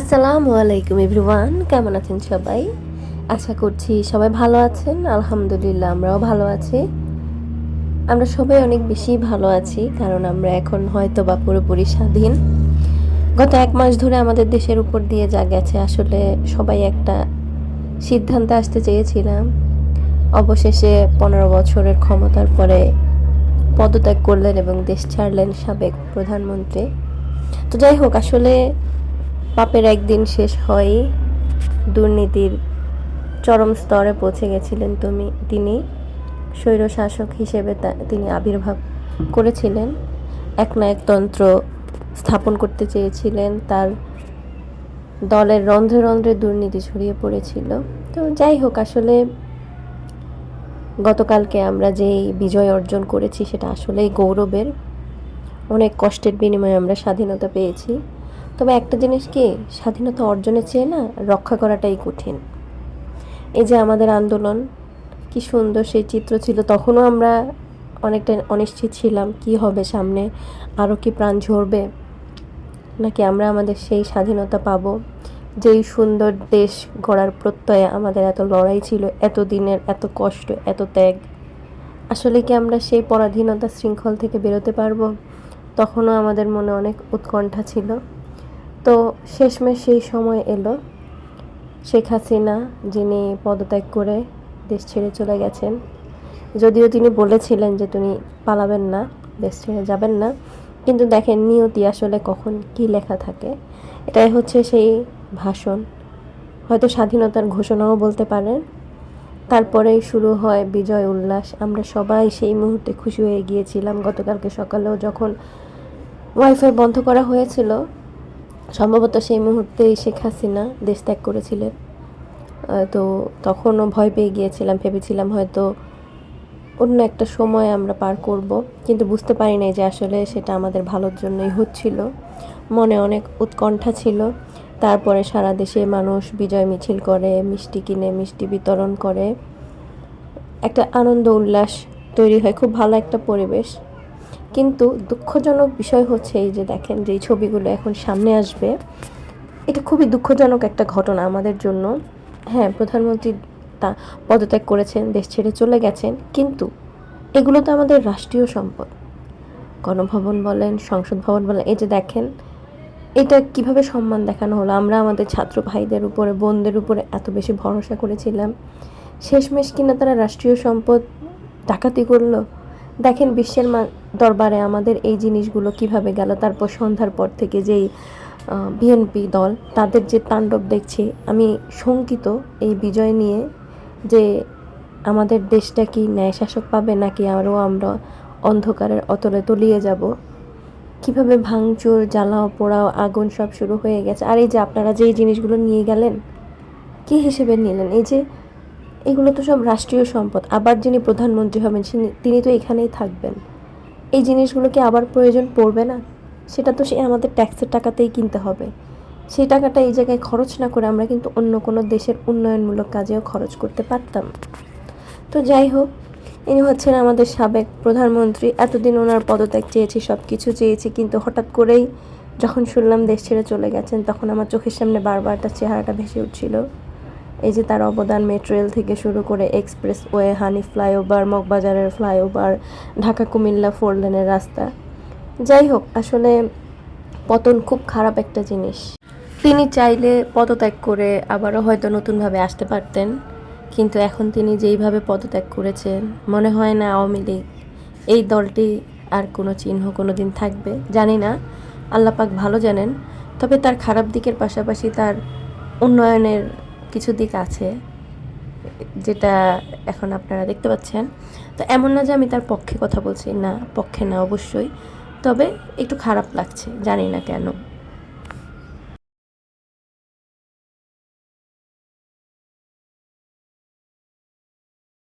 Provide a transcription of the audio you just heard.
আসসালামু আলাইকুম এভরিওয়ান, কেমন আছেন সবাই? আশা করছি সবাই ভালো আছেন, আলহামদুলিল্লাহ আমরাও ভালো আছি। আমরা সবাই অনেক বেশি ভালো আছি, কারণ আমরা এখন হয়তো বা পুরোপুরি স্বাধীন। গত এক মাস ধরে আমাদের দেশের উপর দিয়ে যা গেছে, আসলে সবাই একটা সিদ্ধান্তে আসতে চেয়েছিলাম। অবশেষে পনেরো বছরের ক্ষমতার পরে পদত্যাগ করলেন এবং দেশ ছাড়লেন সাবেক প্রধানমন্ত্রী। তো যাই হোক, আসলে পাপের একদিন শেষ হয় দুর্নীতির চরম স্তরে পৌঁছে গেছিলেন তুমি, তিনি স্বৈরশাসক হিসেবে তিনি আবির্ভাব করেছিলেন। এক একনায়কতন্ত্র স্থাপন করতে চেয়েছিলেন। তার দলের রন্ধ্রে রন্ধ্রে দুর্নীতি ছড়িয়ে পড়েছিল। তো যাই হোক, আসলে গতকালকে আমরা যেই বিজয় অর্জন করেছি, সেটা আসলেই গৌরবের। অনেক কষ্টের বিনিময়ে আমরা স্বাধীনতা পেয়েছি। তবে একটা জিনিস কি? স্বাধীনতা অর্জনের চেয়ে না রক্ষা করাটাই কঠিন। এই যে আমাদের আন্দোলন, কি সুন্দর সেই চিত্র ছিল। তখনও আমরা অনেকটা অনিশ্চিত ছিলাম, কি হবে সামনে? আরও কি প্রাণ ঝরবে? নাকি আমরা আমাদের সেই স্বাধীনতা পাবো? যেই সুন্দর দেশ গড়ার প্রত্যয়ে আমাদের এত লড়াই ছিল, এত দিনের, এত কষ্ট, এত ত্যাগ। আসলে কি আমরা সেই পরাধীনতা শৃঙ্খল থেকে বেরোতে পারব? তখনও আমাদের মনে অনেক উৎকণ্ঠা ছিল। তো শেষমেশ সেই সময় এলো। শেখ হাসিনা যিনি পদত্যাগ করে দেশ ছেড়ে চলে গেছেন, যদিও তিনি বলেছিলেন যে তিনি পালাবেন না, দেশ ছেড়ে যাবেন না, কিন্তু দেখেন নিয়তি আসলে কখন কি লেখা থাকে। এটাই হচ্ছে সেই ভাষণ। হয়তো স্বাধীনতার ঘোষণাও বলতে পারেন। তারপরেই শুরু হয় বিজয় উল্লাস। আমরা সবাই সেই মুহূর্তে খুশি হয়ে গিয়েছিলাম। গতকালকে সকালেও যখন ওয়াইফাই বন্ধ করা হয়েছিল সম্ভবত সেই মুহূর্তেই শেখ হাসিনা দেশ ত্যাগ করেছিলেন। তো তখনও ভয় পেয়ে গিয়েছিলাম, ভেবেছিলাম হয়তো অন্য একটা সময় আমরা পার করব। কিন্তু বুঝতে পারি নাই যে আসলে সেটা আমাদের ভালোর জন্যই হচ্ছিল। মনে অনেক উৎকণ্ঠা ছিল। তারপরে সারা দেশে মানুষ বিজয় মিছিল করে, মিষ্টি কিনে, মিষ্টি বিতরণ করে। একটা আনন্দ, উল্লাস তৈরি হয়। খুব ভালো একটা পরিবেশ। কিন্তু দুঃখজনক বিষয় হচ্ছে এই যে দেখেন যে ছবিগুলো এখন সামনে আসবে, এটা খুবই দুঃখজনক একটা ঘটনা আমাদের জন্য। হ্যাঁ প্রধানমন্ত্রী তা পদত্যাগ করেছেন, দেশ ছেড়ে চলে গেছেন, কিন্তু এগুলো তো আমাদের রাষ্ট্রীয় সম্পদ। গণভবন বলেন, সংসদ ভবন বলেন, এই যে দেখেন, এটা কীভাবে সম্মান দেখানো হলো? আমরা আমাদের ছাত্র ভাইদের উপরে, বোনদের উপরে এত বেশি ভরসা করেছিলাম। শেষমেশ কিনা তারা রাষ্ট্রীয় সম্পদ ডাকাতি করল? দেখেন বিশ্বের দরবারে আমাদের এই জিনিসগুলো কীভাবে গেল। তারপর সন্ধ্যার পর থেকে যেই বিএনপি দল, তাদের যে তাণ্ডব দেখছি, আমি শঙ্কিত এই বিজয় নিয়ে যে আমাদের দেশটা কি ন্যায় শাসক পাবে নাকি আরও আমরা অন্ধকারের অতলে তলিয়ে যাব। কীভাবে ভাঙচুর, জ্বালাও পোড়াও, আগুন সব শুরু হয়ে গেছে। আর এই যে আপনারা যেই জিনিসগুলো নিয়ে গেলেন, কি হিসেবে নিলেন? এই যে এগুলো তো সব রাষ্ট্রীয় সম্পদ। আবার যিনি প্রধানমন্ত্রী হবেন তিনি- তো এখানেই থাকবেন। এই জিনিসগুলো কি আবার প্রয়োজন পড়বে না? সেটা তো সে আমাদের ট্যাক্সের টাকাতেই কিনতে হবে। সেই টাকাটা এই জায়গায় খরচ না করে আমরা কিন্তু অন্য কোনো দেশের উন্নয়নমূলক কাজেও খরচ করতে পারতাম। তো যাই হোক, ইনি হচ্ছেন আমাদের সাবেক প্রধানমন্ত্রী। এতদিন ওনার পদত্যাগ চেয়েছি সব কিছু চেয়েছি, কিন্তু হঠাৎ করেই যখন শুনলাম দেশ ছেড়ে চলে গেছেন, তখন আমার চোখের সামনে বারবার তার চেহারাটা ভেসে উঠছিল। এই যে তার অবদান মেট্রো রেল থেকে শুরু করে এক্সপ্রেস ওয়ে হানি ফ্লাইওভার, মগবাজারের ফ্লাইওভার, ঢাকা কুমিল্লা ফোর লেনের রাস্তা। যাই হোক, আসলে পতন খুব খারাপ একটা জিনিস। তিনি চাইলে পদত্যাগ করে আবারও হয়তো নতুনভাবে আসতে পারতেন, কিন্তু এখন তিনি যেইভাবে পদত্যাগ করেছেন, মনে হয় না আওয়ামী লীগ, এই দলটি আর কোনো চিহ্ন কোনো দিন থাকবে। জানি না, আল্লাপাক ভালো জানেন, তবে তার খারাপ দিকের পাশাপাশি তার উন্নয়নের কিছু দিক আছে, যেটা এখন আপনারা দেখতে পাচ্ছেন। তো এমন না যে আমি তার পক্ষে কথা বলছি, না, পক্ষে না অবশ্যই। তবে একটু খারাপ লাগছে, জানি না কেন।